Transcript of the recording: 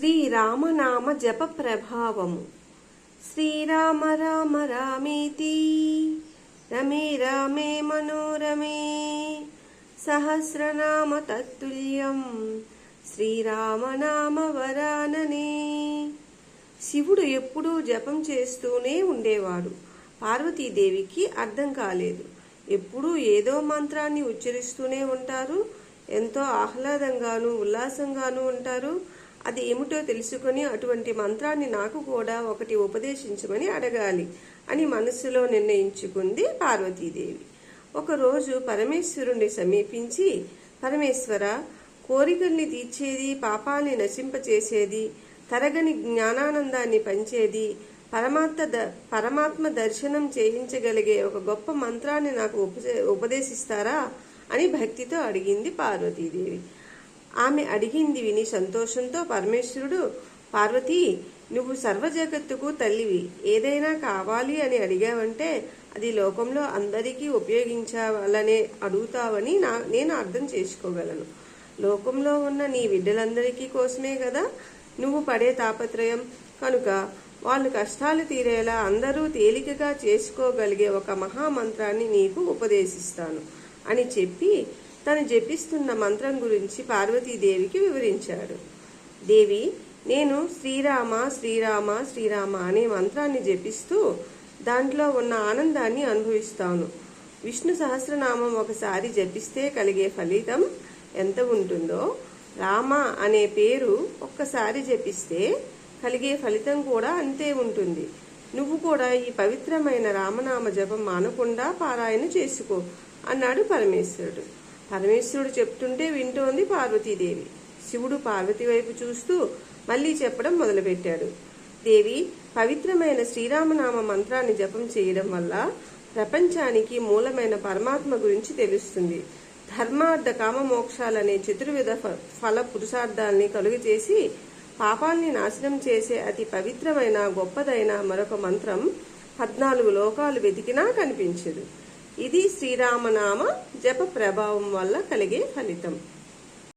శ్రీరామనామ జప ప్రభావము. శ్రీరామ రామ రామేతి. రమే రామే మనోరమే. సహస్రనామ తత్తుల్యం. శ్రీరామనామ వరాననే. శివుడు ఎప్పుడూ జపం చేస్తూనే ఉండేవాడు. పార్వతీదేవికి అర్థం కాలేదు. ఎప్పుడూ ఏదో మంత్రాన్ని ఉచ్చరిస్తూనే ఉంటారు. ఎంతో ఆహ్లాదంగాను ఉల్లాసంగాను ఉంటారు. అది ఏమిటో తెలుసుకొని అటువంటి మంత్రాన్ని నాకు కూడా ఒకటి ఉపదేశించమని అడగాలి అని మనస్సులో నిర్ణయించుకుంది పార్వతీదేవి. ఒకరోజు పరమేశ్వరుణ్ణి సమీపించి పరమేశ్వర కోరికల్ని తీర్చేది పాపాల్ని నశింపచేసేది తరగని జ్ఞానానందాన్ని పంచేది పరమాత్మ ద పరమాత్మ దర్శనం చేయించగలిగే ఒక గొప్ప మంత్రాన్ని నాకు ఉపదే- ఉపదేశిస్తారా? అని భక్తితో అడిగింది పార్వతీదేవి. ఆమె అడిగింది విని సంతోషంతో పరమేశ్వరుడు పార్వతి నువ్వు సర్వజగత్తుకు తల్లివి. ఏదైనా కావాలి అని అడిగావంటే అది లోకంలో అందరికీ ఉపయోగించాలనే అడుగుతావని నా నేను అర్థం చేసుకోగలను. లోకంలో ఉన్న నీ బిడ్డలందరికీ కోసమే కదా నువ్వు పడే తాపత్రయం. కనుక వాళ్ళు కష్టాలు తీరేలా అందరూ తేలికగా చేసుకోగలిగే ఒక మహామంత్రాన్ని నీకు ఉపదేశిస్తాను అని చెప్పి తను జపిస్తున్న మంత్రం గురించి పార్వతీదేవికి వివరించాడు. దేవి నేను శ్రీరామ శ్రీరామ శ్రీరామ అనే మంత్రాన్ని జపిస్తూ దాంట్లో ఉన్న ఆనందాన్ని అనుభవిస్తాను. విష్ణు సహస్రనామం ఒకసారి జపిస్తే కలిగే ఫలితం ఎంత ఉంటుందో రామ అనే పేరు ఒక్కసారి జపిస్తే కలిగే ఫలితం కూడా అంతే ఉంటుంది. నువ్వు కూడా ఈ పవిత్రమైన రామనామ జపం మానకుండా పారాయణ చేసుకో అన్నాడు పరమేశ్వరుడు. పరమేశ్వరుడు చెప్తుంటే వింటోంది పార్వతీదేవి. శివుడు పార్వతి వైపు చూస్తూ మళ్ళీ చెప్పడం మొదలుపెట్టాడు. దేవి పవిత్రమైన శ్రీరామనామ మంత్రాన్ని జపం చేయడం వల్ల ప్రపంచానికి మూలమైన పరమాత్మ గురించి తెలుస్తుంది. ధర్మార్థ కామ మోక్షాలనే చతుర్విధ ఫ- ఫల పురుషార్థాల్ని కలుగు చేసి పాపాల్ని నాశనం చేసే అతి పవిత్రమైన గొప్పదైన మరొక మంత్రం పద్నాలుగు లోకాలు వెతికినా కనిపించదు. ఇది శ్రీరామనామ జప ప్రభావం వల్ల కలిగే ఫలితం.